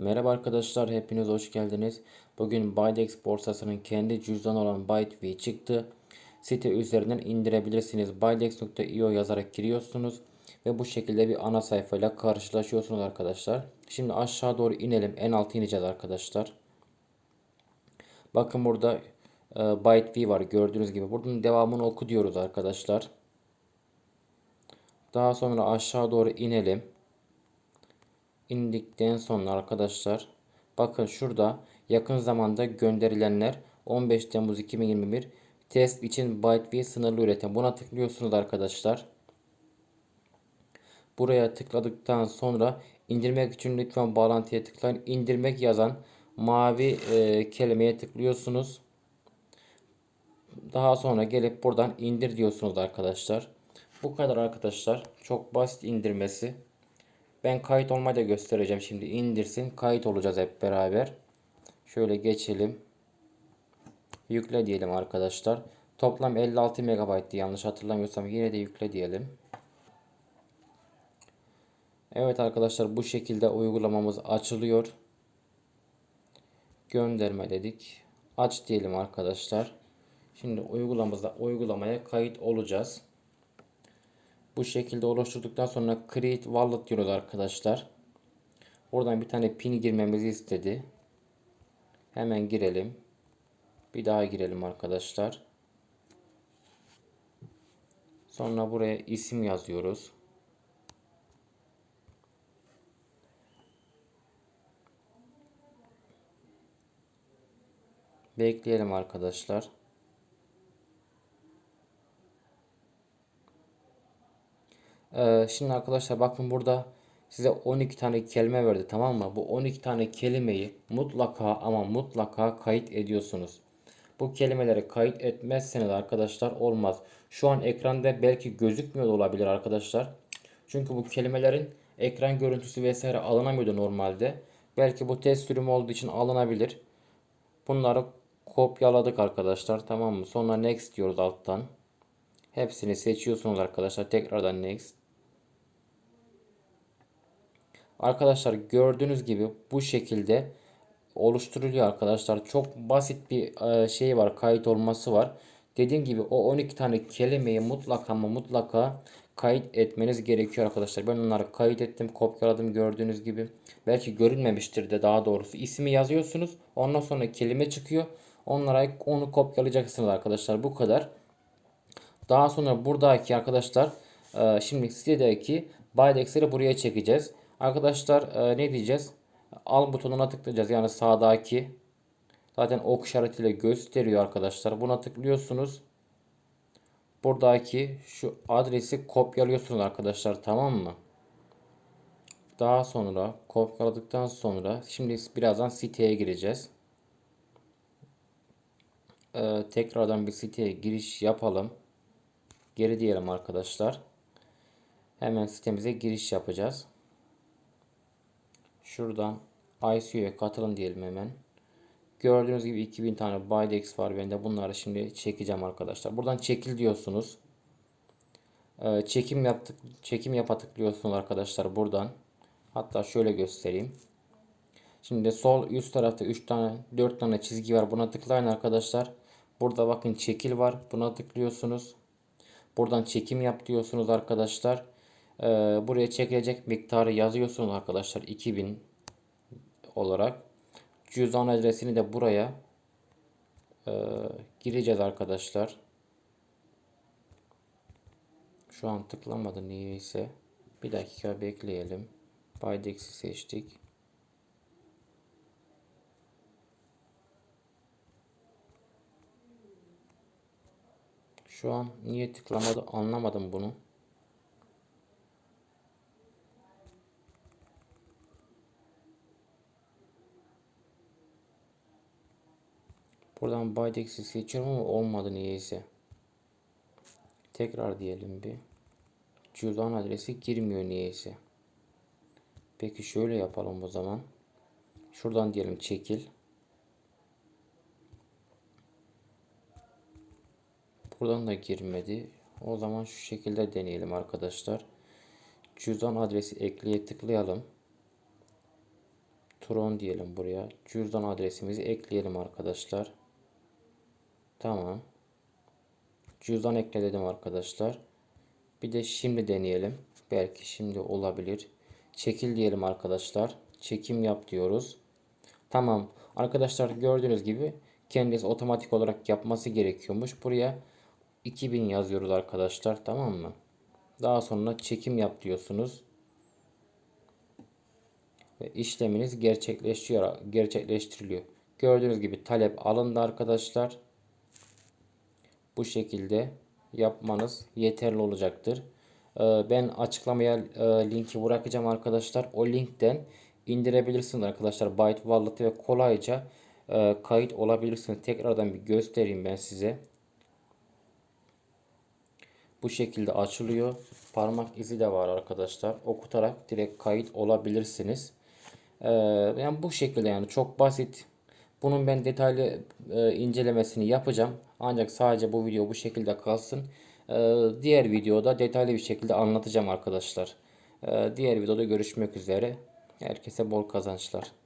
Merhaba arkadaşlar, hepiniz hoş geldiniz. Bugün Bytex borsasının kendi cüzdanı olan ByteV çıktı. Site üzerinden indirebilirsiniz. Bytex.io yazarak giriyorsunuz ve bu şekilde bir ana sayfayla karşılaşıyorsunuz arkadaşlar. Şimdi aşağı doğru inelim. En alta ineceğiz arkadaşlar. Bakın burada e, ByteV var gördüğünüz gibi. Bunun devamını oku diyoruz arkadaşlar. Daha sonra aşağı doğru inelim indikten sonra arkadaşlar bakın şurada yakın zamanda gönderilenler 15 Temmuz 2021 test için Byte sınırlı üretim. Buna tıklıyorsunuz arkadaşlar. Buraya tıkladıktan sonra indirmek için lütfen bağlantıya tıklayın. İndirmek yazan mavi e, kelimeye tıklıyorsunuz. Daha sonra gelip buradan indir diyorsunuz arkadaşlar. Bu kadar arkadaşlar. Çok basit indirmesi. Ben kayıt olmayı da göstereceğim şimdi. indirsin. Kayıt olacağız hep beraber. Şöyle geçelim. Yükle diyelim arkadaşlar. Toplam 56 MB'tı yanlış hatırlamıyorsam yine de yükle diyelim. Evet arkadaşlar bu şekilde uygulamamız açılıyor. Gönderme dedik. Aç diyelim arkadaşlar. Şimdi uygulamamızda uygulamaya kayıt olacağız. Bu şekilde oluşturduktan sonra create wallet diyoruz arkadaşlar. Oradan bir tane pin girmemizi istedi. Hemen girelim. Bir daha girelim arkadaşlar. Sonra buraya isim yazıyoruz. Bekleyelim arkadaşlar. Ee, şimdi arkadaşlar bakın burada size 12 tane kelime verdi tamam mı? Bu 12 tane kelimeyi mutlaka ama mutlaka kayıt ediyorsunuz. Bu kelimeleri kayıt etmezseniz arkadaşlar olmaz. Şu an ekranda belki gözükmüyor olabilir arkadaşlar. Çünkü bu kelimelerin ekran görüntüsü vesaire alınamıyordu normalde. Belki bu test sürümü olduğu için alınabilir. Bunları kopyaladık arkadaşlar tamam mı? Sonra next diyoruz alttan. Hepsini seçiyorsunuz arkadaşlar. Tekrardan next. Arkadaşlar gördüğünüz gibi bu şekilde oluşturuluyor arkadaşlar. Çok basit bir e, şey var. Kayıt olması var. Dediğim gibi o 12 tane kelimeyi mutlaka ama mutlaka kayıt etmeniz gerekiyor arkadaşlar. Ben onları kayıt ettim, kopyaladım gördüğünüz gibi. Belki görünmemiştir de daha doğrusu. ismi yazıyorsunuz. Ondan sonra kelime çıkıyor. Onlara onu kopyalayacaksınız arkadaşlar. Bu kadar. Daha sonra buradaki arkadaşlar e, şimdi sitedeki Bydex'leri buraya çekeceğiz. Arkadaşlar e, ne diyeceğiz? Al butonuna tıklayacağız. Yani sağdaki zaten ok işaretiyle gösteriyor arkadaşlar. Buna tıklıyorsunuz. Buradaki şu adresi kopyalıyorsunuz arkadaşlar. Tamam mı? Daha sonra kopyaladıktan sonra şimdi birazdan siteye gireceğiz. Ee, tekrardan bir siteye giriş yapalım. Geri diyelim arkadaşlar. Hemen sitemize giriş yapacağız. Şuradan ICO'ya katılın diyelim hemen. Gördüğünüz gibi 2000 tane Bydex var bende. Bunları şimdi çekeceğim arkadaşlar. Buradan çekil diyorsunuz. Ee, çekim yaptık, çekim yapa tıklıyorsunuz arkadaşlar buradan. Hatta şöyle göstereyim. Şimdi sol üst tarafta 3 tane 4 tane çizgi var. Buna tıklayın arkadaşlar. Burada bakın çekil var. Buna tıklıyorsunuz. Buradan çekim yap diyorsunuz arkadaşlar. Ee, buraya çekilecek miktarı yazıyorsunuz arkadaşlar. 2000 olarak. Cüzdan adresini de buraya e, gireceğiz arkadaşlar. Şu an tıklamadı niyeyse. Bir dakika bekleyelim. Bydex'i seçtik. Şu an niye tıklamadı anlamadım bunu. Buradan Bydex'i seçiyorum ama olmadı niyeyse. Tekrar diyelim bir. Cüzdan adresi girmiyor niyeyse. Peki şöyle yapalım o zaman. Şuradan diyelim çekil. Buradan da girmedi. O zaman şu şekilde deneyelim arkadaşlar. Cüzdan adresi ekleye tıklayalım. Tron diyelim buraya. Cüzdan adresimizi ekleyelim arkadaşlar. Tamam. Cüzdan ekle dedim arkadaşlar. Bir de şimdi deneyelim. Belki şimdi olabilir. Çekil diyelim arkadaşlar. Çekim yap diyoruz. Tamam. Arkadaşlar gördüğünüz gibi kendisi otomatik olarak yapması gerekiyormuş. Buraya 2000 yazıyoruz arkadaşlar. Tamam mı? Daha sonra çekim yap diyorsunuz. Ve işleminiz gerçekleştiriliyor. Gördüğünüz gibi talep alındı arkadaşlar. Bu şekilde yapmanız yeterli olacaktır. Ee, Ben açıklamaya e, linki bırakacağım arkadaşlar. O linkten indirebilirsiniz arkadaşlar. Byte Wallet'ı ve kolayca e, kayıt olabilirsiniz. Tekrardan bir göstereyim ben size. Bu şekilde açılıyor. Parmak izi de var arkadaşlar. Okutarak direkt kayıt olabilirsiniz. Ee, yani bu şekilde yani çok basit. Bunun ben detaylı e, incelemesini yapacağım. Ancak sadece bu video bu şekilde kalsın. Ee, diğer videoda detaylı bir şekilde anlatacağım arkadaşlar. Ee, diğer videoda görüşmek üzere. Herkese bol kazançlar.